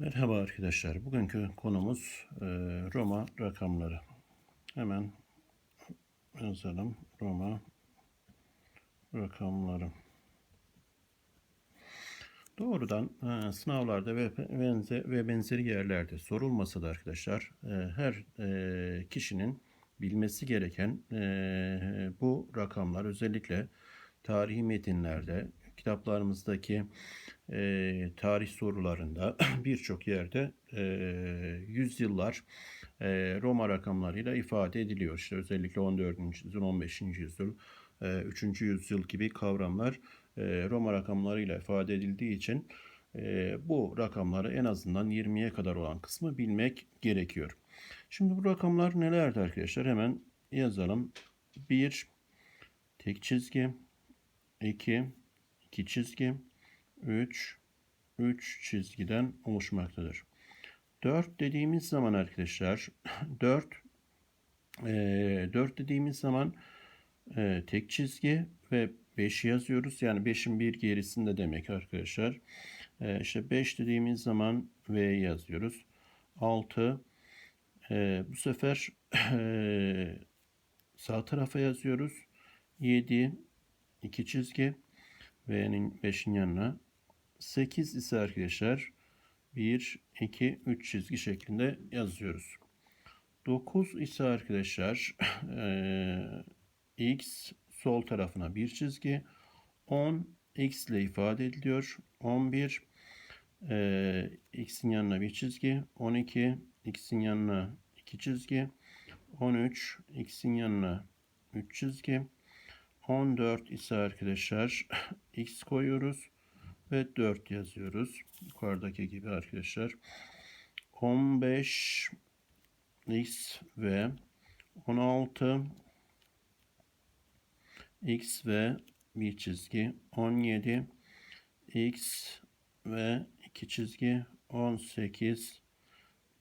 Merhaba arkadaşlar. Bugünkü konumuz e, Roma rakamları. Hemen yazalım. Roma rakamları. Doğrudan e, sınavlarda ve benzer ve benzeri yerlerde sorulmasa da arkadaşlar e, her kişinin bilmesi gereken bu rakamlar özellikle tarihi metinlerde kitaplarımızdaki e, tarih sorularında birçok yerde e, yüzyıllar e, Roma rakamlarıyla ifade ediliyor. İşte özellikle 14. yüzyıl, 15. yüzyıl, e, 3. yüzyıl gibi kavramlar e, Roma rakamlarıyla ifade edildiği için e, bu rakamları en azından 20'ye kadar olan kısmı bilmek gerekiyor. Şimdi bu rakamlar nelerdi arkadaşlar? Hemen yazalım. 1 tek çizgi 2 2 çizgi 3 3 çizgiden oluşmaktadır. 4 dediğimiz zaman arkadaşlar 4 e, 4 dediğimiz zaman e, tek çizgi ve 5 yazıyoruz. Yani 5'in bir gerisinde demek arkadaşlar. E, işte 5 dediğimiz zaman V yazıyoruz. 6 e, bu sefer e, sağ tarafa yazıyoruz. 7 2 çizgi V'nin 5'in yanına. 8 ise arkadaşlar 1, 2, 3 çizgi şeklinde yazıyoruz. 9 ise arkadaşlar e, x sol tarafına bir çizgi. 10 x ile ifade ediliyor. 11 e, x'in yanına bir çizgi. 12 x'in yanına 2 çizgi. 13 x'in yanına 3 çizgi 14 ise arkadaşlar x koyuyoruz ve 4 yazıyoruz. Yukarıdaki gibi arkadaşlar. 15 x ve 16 x ve bir çizgi 17 x ve iki çizgi 18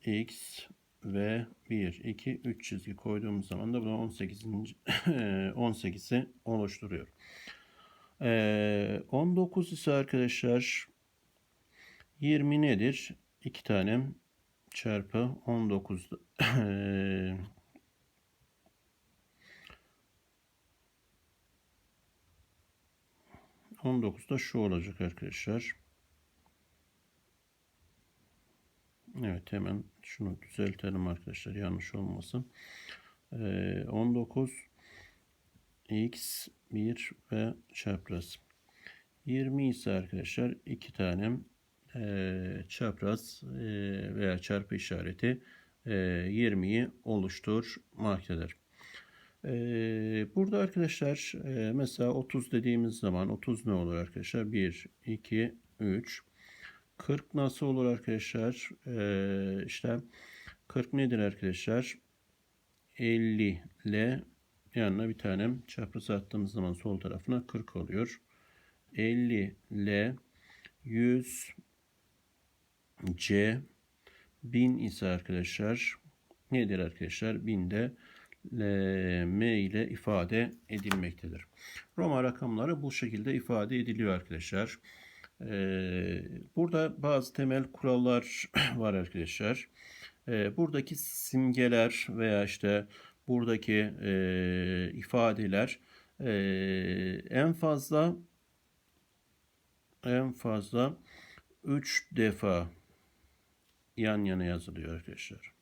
x ve 1 2 3 çizgi koyduğumuz zaman da bu 18. 18'i oluşturuyor. Ee, 19 ise arkadaşlar 20 nedir? 2 tane çarpı 19 ee, On da şu olacak arkadaşlar. Evet hemen şunu düzeltelim arkadaşlar yanlış olmasın. Ee, 19 x 1 ve çapraz. 20 ise arkadaşlar iki tane e, çapraz e, veya çarpı işareti e, 20'yi oluşturmaktadır. E, burada arkadaşlar e, mesela 30 dediğimiz zaman 30 ne olur arkadaşlar? 1, 2, 3. 40 nasıl olur arkadaşlar? E, işte 40 nedir arkadaşlar? 50 ile yanına bir tane çapraz attığımız zaman sol tarafına 40 oluyor. 50 L 100 C 1000 ise arkadaşlar nedir arkadaşlar? 1000 de M ile ifade edilmektedir. Roma rakamları bu şekilde ifade ediliyor arkadaşlar. Ee, burada bazı temel kurallar var arkadaşlar. Ee, buradaki simgeler veya işte buradaki e, ifadeler e, en fazla en fazla 3 defa yan yana yazılıyor arkadaşlar.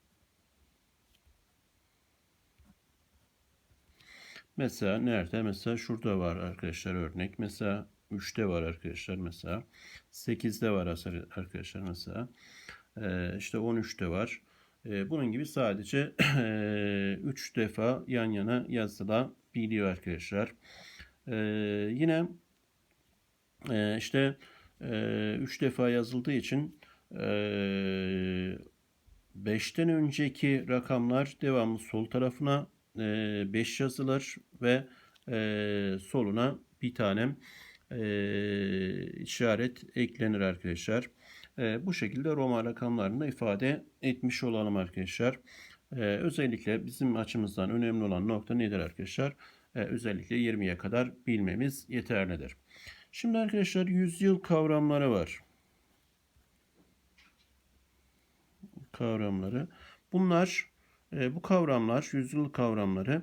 Mesela nerede? Mesela şurada var arkadaşlar örnek. Mesela 3'te var arkadaşlar mesela. 8'de var arkadaşlar mesela. Ee, işte 13'te var. Ee, bunun gibi sadece 3 defa yan yana yazılabiliyor arkadaşlar. Ee, yine e, işte 3 defa yazıldığı için 5'ten önceki rakamlar devamlı sol tarafına 5 yazılır ve soluna bir tane işaret eklenir arkadaşlar. E, bu şekilde Roma rakamlarını ifade etmiş olalım arkadaşlar. E, özellikle bizim açımızdan önemli olan nokta nedir arkadaşlar? E, özellikle 20'ye kadar bilmemiz yeterlidir. Şimdi arkadaşlar yüzyıl kavramları var. kavramları. Bunlar e, bu kavramlar, yüzyıl kavramları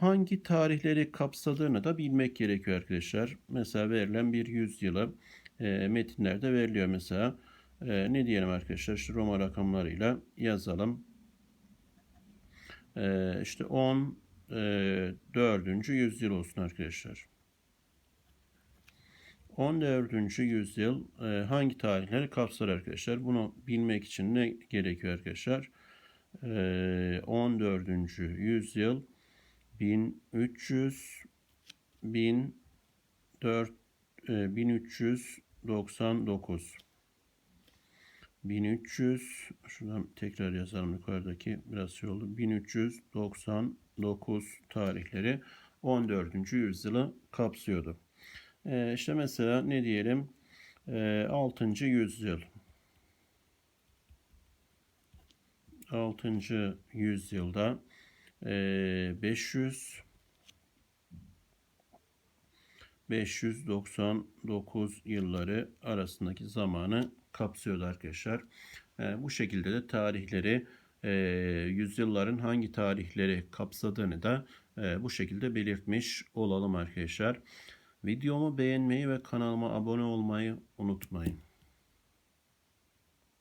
hangi tarihleri kapsadığını da bilmek gerekiyor arkadaşlar. Mesela verilen bir yüzyılı e, metinlerde veriliyor mesela. Ne diyelim arkadaşlar? İşte Roma rakamlarıyla yazalım. E, işte 14. yüzyıl olsun arkadaşlar. 14. yüzyıl hangi tarihleri kapsar arkadaşlar? Bunu bilmek için ne gerekiyor arkadaşlar? E, 14. yüzyıl 1300 1400 e, 1399 1300 şuradan tekrar yazalım yukarıdaki biraz şey oldu 1399 tarihleri 14. yüzyılı kapsıyordu. Ee, işte mesela ne diyelim ee, 6. yüzyıl 6. yüzyılda 500 599 yılları arasındaki zamanı kapsıyordu arkadaşlar. Ee, bu şekilde de tarihleri e, yüzyılların hangi tarihleri kapsadığını da e, bu şekilde belirtmiş olalım arkadaşlar. Videomu beğenmeyi ve kanalıma abone olmayı unutmayın.